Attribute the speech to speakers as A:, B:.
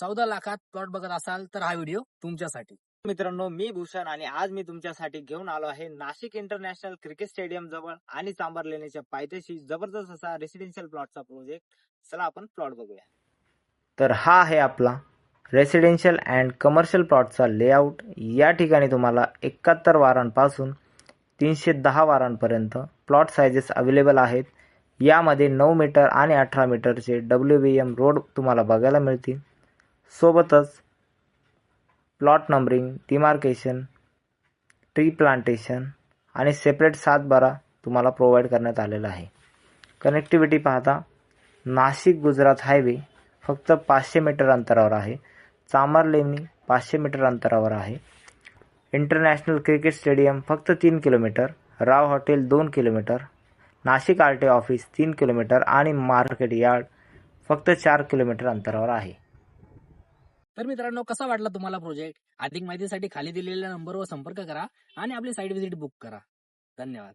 A: चौदा लाखात प्लॉट बघत असाल तर हा व्हिडिओ तुमच्यासाठी.
B: मित्रांनो मी भूषण आणि आज मी तुमच्यासाठी घेऊन आलो आहे नाशिक इंटरनॅशनल क्रिकेट स्टेडियम जवळ आणि चांभार लेण्याच्या पायथ्याशी जबरदस्त असा रेसिडेन्शियल प्लॉटचा प्रोजेक्ट चला आपण प्लॉट बघूया. तर हा आहे आपला रेसिडेन्शियल अँड कमर्शियल प्लॉटचा लेआउट या ठिकाणी तुम्हाला एकाहत्तर वारांपासून तीनशे दहा वारांपर्यंत प्लॉट सायझेस अवेलेबल आहेत. यामध्ये नऊ मीटर आणि अठरा मीटरचे डब्ल्यू बी एम रोड तुम्हाला बघायला मिळतील. सोबतच plot numbering demarcation tree plantation आणि सेपरेट सात बारा तुम्हाला प्रोव्हाइड करण्यात आलेला आहे. कनेक्टिव्हिटी पाहता नाशिक गुजरात हायवे फक्त पाचशे मीटर अंतरावर आहे. चांभार लेणी पाचशे मीटर अंतरावर आहे. इंटरनॅशनल क्रिकेट स्टेडियम फक्त तीन किलोमीटर राव हॉटेल दोन kilometre Nashik R T office तीन किलोमीटर आणि मार्केट यार्ड फक्त चार किलोमीटर अंतरावर आहे.
A: तर मित्रांनो कसा वाटला तुम्हाला प्रोजेक्ट? अधिक माहितीसाठी खाली दिलेल्या नंबरवर संपर्क करा आणि आपली साईट व्हिजिट बुक करा. धन्यवाद.